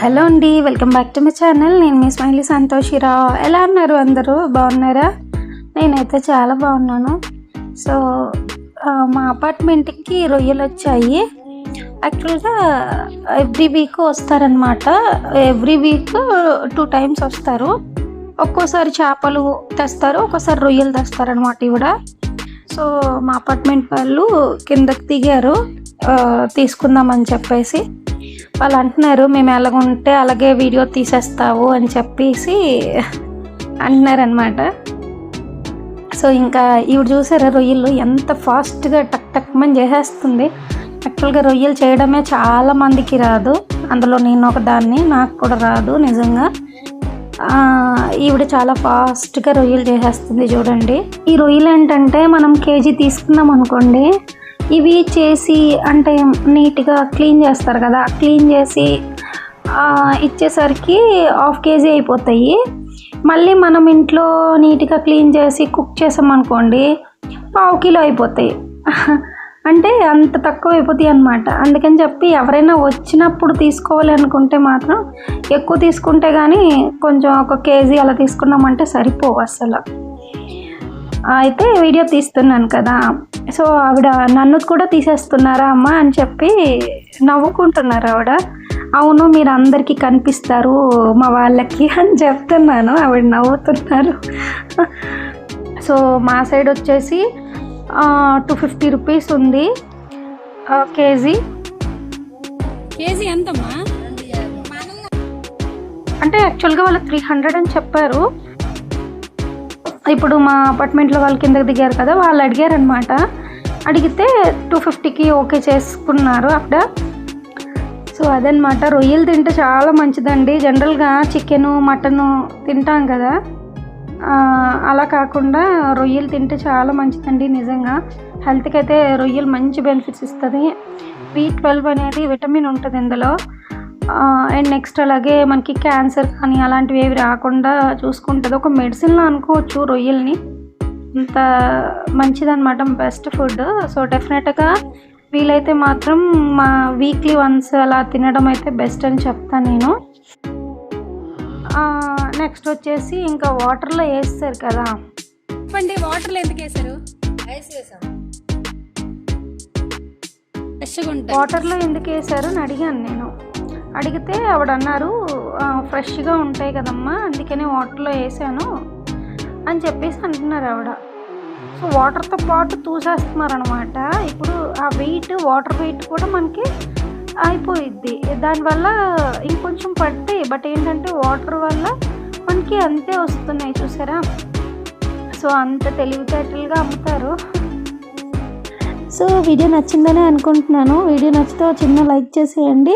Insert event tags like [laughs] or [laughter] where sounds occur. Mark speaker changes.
Speaker 1: Hello అండి welcome back to my channel. నేను మీ స్మైలీ సంతోషిరావు ఎలా ఉన్నారు అందరూ? బాగున్నారా? నేనైతే చాలా బాగున్నాను. సో మా అపార్ట్మెంట్కి రొయ్యలు వచ్చాయి. యాక్చువల్గా ఎవ్రీ వీక్ వస్తారనమాట ఎవ్రీ వీక్ టూ టైమ్స్ వస్తారు. ఒక్కోసారి చేపలు తెస్తారు ఒక్కోసారి రొయ్యలు తెస్తారనమాట ఇవిడ. సో మా అపార్ట్మెంట్ వాళ్ళు కిందకి దిగారు. తీసుకుందామని చెప్పేసి. వాళ్ళు అంటున్నారు మేము ఎలాగుంటే అలాగే వీడియో తీసేస్తావు అని చెప్పేసి అంటున్నారనమాట సో ఇంకా ఇవి చూసారా రొయ్యలు ఎంత ఫాస్ట్గా టక్ టక్మని చేసేస్తుంది. యాక్చువల్గా రొయ్యలు చేయడమే చాలా మందికి రాదు. అందులో నేను ఒక దాన్ని నాకు కూడా రాదు నిజంగా. ఈవిడ చాలా ఫాస్ట్గా రొయ్యలు చేసేస్తుంది చూడండి. ఈ రొయ్యలు ఏంటంటే మనం కేజీ తీసుకున్నాం అనుకోండి ఇవి చేసి అంటే నీట్గా క్లీన్ చేస్తారు కదా క్లీన్ చేసి ఇచ్చేసరికి హాఫ్ కేజీ అయిపోతాయి. మళ్ళీ మనం ఇంట్లో నీట్గా క్లీన్ చేసి కుక్ చేసామనుకోండి పావు కిలో అయిపోతాయి. [laughs] అంటే అంత తక్కువ అయిపోతాయి అనమాట అందుకని చెప్పి ఎవరైనా వచ్చినప్పుడు తీసుకోవాలి అనుకుంటే మాత్రం ఎక్కువ తీసుకుంటే కానీ కొంచెం ఒక కేజీ అలా తీసుకున్నామంటే సరిపోవు అసలు. అయితే వీడియో తీస్తున్నాను కదా. సో ఆవిడ నన్ను కూడా తీసేస్తున్నారా అమ్మ అని చెప్పి నవ్వుకుంటున్నారు ఆవిడ. అవును మీరు అందరికీ కనిపిస్తారు మా వాళ్ళకి అని చెప్తున్నాను. ఆవిడ నవ్వుతున్నారు. సో మా సైడ్ వచ్చేసి టూ ఫిఫ్టీ రూపీస్ ఉంది. కేజీ.
Speaker 2: కేజీ ఎంతమ్మా?
Speaker 1: అంటే యాక్చువల్గా వాళ్ళు త్రీ హండ్రెడ్ అని చెప్పారు. ఇప్పుడు మా అపార్ట్మెంట్లో వాళ్ళు కిందకి దిగారు కదా వాళ్ళు అడిగారనమాట అడిగితే టూ ఫిఫ్టీకి ఓకే చేసుకున్నారు అక్కడ. సో అదనమాట రొయ్యలు తింటే చాలా మంచిదండి. జనరల్గా చికెను మటను తింటాం కదా. అలా కాకుండా రొయ్యలు తింటే చాలా మంచిదండి నిజంగా. హెల్త్కి అయితే రొయ్యలు మంచి బెనిఫిట్స్ ఇస్తుంది. బి ట్వెల్వ్ అనేది విటమిన్ ఉంటుంది ఇందులో. అండ్ నెక్స్ట్ అలాగే మనకి క్యాన్సర్ కానీ అలాంటివి ఏవి రాకుండా చూసుకుంటుంది ఒక మెడిసిన్లో అనుకోవచ్చు రొయ్యల్ని. ఇంత మంచిదన్నమాట బెస్ట్ ఫుడ్ సో డెఫినెట్గా వీలైతే మాత్రం మా వీక్లీ వన్స్ అలా తినడం అయితే బెస్ట్ అని చెప్తాను నేను. నెక్స్ట్ వచ్చేసి ఇంకా వాటర్లో వేస్తారు కదా.
Speaker 2: చెప్పండి వాటర్లో ఎందుకు వేసారు
Speaker 1: వాటర్లో ఎందుకు వేసారు అని అడిగాను నేను. అడిగితే ఆవిడ అన్నారు ఫ్రెష్గా ఉంటాయి కదమ్మా అందుకనే వాటర్లో వేసాను అని చెప్పేసి అంటున్నారు ఆవిడ. సో వాటర్తో పాటు తూసేస్తున్నారు అనమాట ఇప్పుడు ఆ వెయిట్ వాటర్ వెయిట్ కూడా మనకి అయిపోయిద్ది. దానివల్ల ఇంకొంచెం పడతాయి బట్ ఏంటంటే వాటర్ వల్ల మనకి అంతే వస్తున్నాయి చూసారా? సో అంత తెలివితేటలుగా అమ్ముతారు. సో వీడియో నచ్చిందనే అనుకుంటున్నాను. వీడియో నచ్చితే చిన్న లైక్ చేసేయండి.